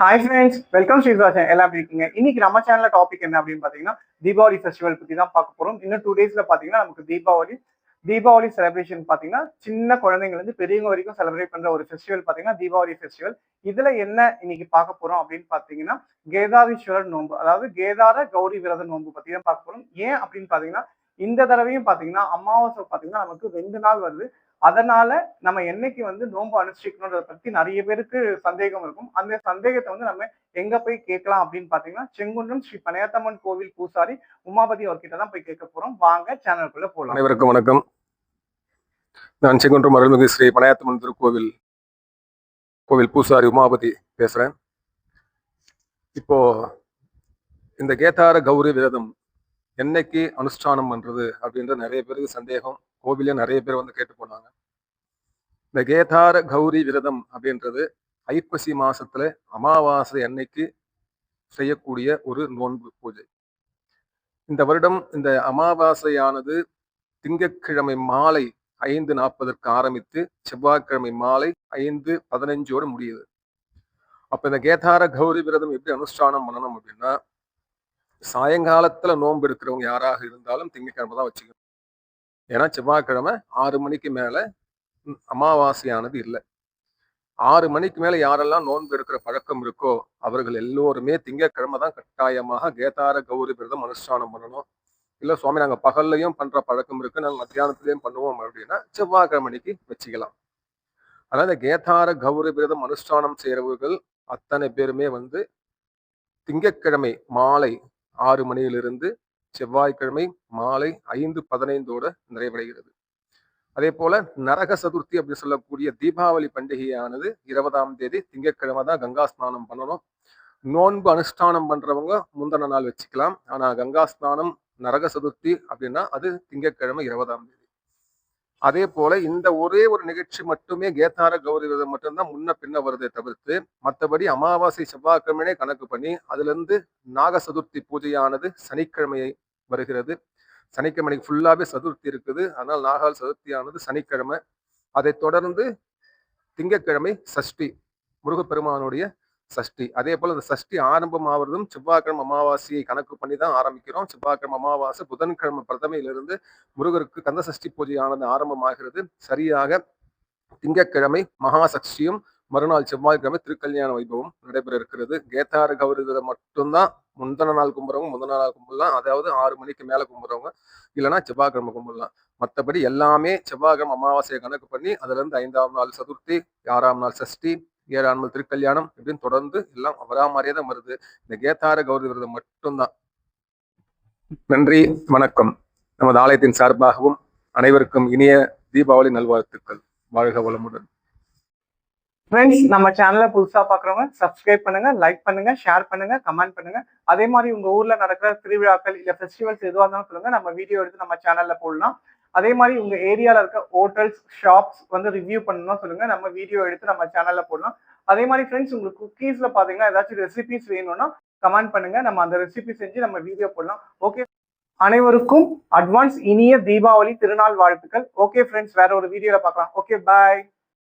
Hi friends welcome Srivasan எல்லாம் எப்படி இருக்கீங்க? இன்னைக்கு நம்ம சேனல்ல டாபிக் என்ன அப்படின்னு பாத்தீங்கன்னா தீபாவளி ஃபெஸ்டிவல் பத்தி தான் பார்க்க போறோம். இன்னும் டூ டேஸ்ல பாத்தீங்கன்னா நமக்கு தீபாவளி தீபாவளி செலிப்ரேஷன் பாத்தீங்கன்னா சின்ன குழந்தைங்கள்ல இருந்து பெரியவங்க வரைக்கும் செலிப்ரேட் பண்ற ஒரு ஃபெஸ்டிவல் பாத்தீங்கன்னா தீபாவளி ஃபெஸ்டிவல் இதுல என்ன இன்னைக்கு பார்க்க போறோம் அப்படின்னு பாத்தீங்கன்னா கேதாரீஸ்வரர் நோன்பு அதாவது கேதார கௌரி விரத நோன்பு பத்தி தான் பார்க்க போறோம். ஏன் அப்படின்னு பாத்தீங்கன்னா இந்த தடவையும் பாத்தீங்கன்னா அமாவாசை பாத்தீங்கன்னா நமக்கு ரெண்டு நாள் வருது. அதனால நம்ம என்னைக்கு வந்து நோன்பு அனுஷ்டிக்கணுன்றத பத்தி நிறைய பேருக்கு சந்தேகம் இருக்கும். அந்த சந்தேகத்தை வந்து நம்ம எங்க போய் கேட்கலாம் அப்படின்னு பாத்தீங்கன்னா செங்குன்றம் ஸ்ரீ பனையாத்தம்மன் கோவில் பூசாரி உமாபதி அவர்கிட்ட தான் போய் கேட்க போறோம். வாங்க சேனலுக்குள்ள போகலாம் அனைவருக்கும் வணக்கம். நான் செங்குன்றம் அருள்மிகு ஸ்ரீ பனையாத்தம்மன் திருக்கோவில் கோவில் பூசாரி உமாபதி பேசுறேன். இப்போ இந்த கேதார கௌரி விரதம் என்னைக்கு அனுஷ்டானம் பண்றது அப்படின்ற நிறைய பேருக்கு சந்தேகம். கோவிலே நிறைய பேர் வந்து கேட்டு போனாங்க. இந்த கேதார கௌரி விரதம் அப்படின்றது ஐப்பசி மாசத்துல அமாவாசை அன்னைக்கு செய்யக்கூடிய ஒரு நோன்பு பூஜை. இந்த வருடம் இந்த அமாவாசையானது திங்கட்கிழமை மாலை ஐந்து நாற்பதற்கு ஆரம்பித்து செவ்வாய்க்கிழமை மாலை ஐந்து பதினஞ்சோடு முடியுது. அப்ப இந்த கேதார கௌரி விரதம் எப்படி அனுஷ்டானம் பண்ணணும் அப்படின்னா சாயங்காலத்துல நோன்பு இருக்கிறவங்க யாராக இருந்தாலும் திங்கக்கிழமை தான் வச்சுக்கணும். ஏன்னா செவ்வாய்க்கிழமை ஆறு மணிக்கு மேல அமாவாசையானது இல்லை. ஆறு மணிக்கு மேல யாரெல்லாம் நோன்பு இருக்கிற பழக்கம் இருக்கோ அவர்கள் எல்லோருமே திங்கட்கிழமை தான் கட்டாயமாக கேதார கௌரி விரதம் அனுஷ்டானம் பண்ணணும். இல்லை சுவாமி நாங்க பகல்லையும் பண்ற பழக்கம் இருக்கு நாங்கள் மத்தியானத்துலேயும் பண்ணுவோம் அப்படின்னா செவ்வாய்க்கிழமைக்கு வச்சுக்கலாம். அதாவது கேதார கௌரி விரதம் அனுஷ்டானம் செய்கிறவர்கள் அத்தனை பேருமே வந்து திங்கட்கிழமை மாலை ஆறு மணியிலிருந்து செவ்வாய்க்கிழமை மாலை ஐந்து பதினைந்தோட நிறைவடைகிறது. அதே போல நரக சதுர்த்தி அப்படின்னு சொல்லக்கூடிய தீபாவளி பண்டிகையானது இருபதாம் தேதி திங்கட்கிழமை தான் கங்கா ஸ்நானம் பண்ணணும். நோன்பு அனுஷ்டானம் பண்றவங்க முந்தின நாள் வச்சுக்கலாம். ஆனா கங்கா ஸ்நானம் நரக சதுர்த்தி அப்படின்னா அது திங்கட்கிழமை இருபதாம் தேதி. அதே போல இந்த ஒரே ஒரு நிகழ்ச்சி மட்டுமே கேத்தார கௌரி விரதம் மட்டும்தான் முன்ன பின்ன வருதே தவிர்த்து மற்றபடி அமாவாசை செவ்வாய்க்கிழமையே கணக்கு பண்ணி அதுலேருந்து நாக சதுர்த்தி பூஜையானது சனிக்கிழமையை வருகிறது. சனிக்கிழமைக்கு ஃபுல்லாகவே சதுர்த்தி இருக்குது. அதனால் நாகால் சதுர்த்தியானது சனிக்கிழமை. அதைத் தொடர்ந்து திங்கட்கிழமை சஷ்டி முருகப்பெருமானுடைய சஷ்டி. அதே போல் அந்த சஷ்டி ஆரம்பம் ஆகிறதும் செவ்வாய்க்கிழமை அமாவாசையை கணக்கு பண்ணி தான் ஆரம்பிக்கிறோம். செவ்வாய்க்கிழமை அமாவாசை புதன்கிழமை பிரதமையிலிருந்து முருகருக்கு கந்த சஷ்டி பூஜையானது ஆரம்பமாகிறது. சரியாக திங்கட்கிழமை மகா சஷ்டியும் மறுநாள் செவ்வாய்க்கிழமை திருக்கல்யாண வைபவம் நடைபெற இருக்கிறது. கேத்தாறு கௌரி மட்டும்தான் முந்தின நாள் கும்புறவங்க முந்தின நாள் கும்பிடலாம். அதாவது ஆறு மணிக்கு மேலே கும்புறவங்க இல்லைன்னா செவ்வாய்க்கிழமை கும்பிடலாம். மற்றபடி எல்லாமே செவ்வாய்க்கிழமை அமாவாசையை கணக்கு பண்ணி அதுலேருந்து ஐந்தாம் நாள் சதுர்த்தி ஆறாம் நாள் சஷ்டி ஏழாண்மல் திருக்கல்யாணம் இப்படின்னு தொடர்ந்து எல்லாம் அவரா மாதிரியே தான் வருது. இந்த கேத்தார கௌரி விரதம் மட்டும்தான். நன்றி வணக்கம். நமது ஆலயத்தின் சார்பாகவும் அனைவருக்கும் இனிய தீபாவளி நல்வாழ்த்துக்கள். வாழ்க வளமுடன். ஃப்ரெண்ட்ஸ் நம்ம சேனலை புதுசாக பார்க்குறவங்க சப்ஸ்கிரைப் பண்ணுங்க லைக் பண்ணுங்க ஷேர் பண்ணுங்க கமெண்ட் பண்ணுங்க. அதே மாதிரி உங்கள் ஊரில் நடக்கிற திருவிழாக்கள் இல்லை ஃபெஸ்டிவல்ஸ் எதுவாக இருந்தாலும் சொல்லுங்க. நம்ம வீடியோ எடுத்து நம்ம சேனலில் போடலாம். அதே மாதிரி உங்கள் ஏரியாவில் இருக்க ஹோட்டல்ஸ் ஷாப்ஸ் வந்து ரிவ்யூ பண்ணணும் சொல்லுங்க. நம்ம வீடியோ எடுத்து நம்ம சேனலில் போடலாம். அதே மாதிரி ஃப்ரெண்ட்ஸ் உங்களுக்கு குக்கீஸில் பார்த்தீங்கன்னா ஏதாச்சும் ரெசிபிஸ் வேணும்னா கமெண்ட் பண்ணுங்க. நம்ம அந்த ரெசிபி செஞ்சு நம்ம வீடியோ போடலாம். ஓகே அனைவருக்கும் அட்வான்ஸ் இனிய தீபாவளி திருநாள் வாழ்த்துக்கள். ஓகே ஃப்ரெண்ட்ஸ் வேற ஒரு வீடியோவில் பார்க்கலாம் ஓகே பாய்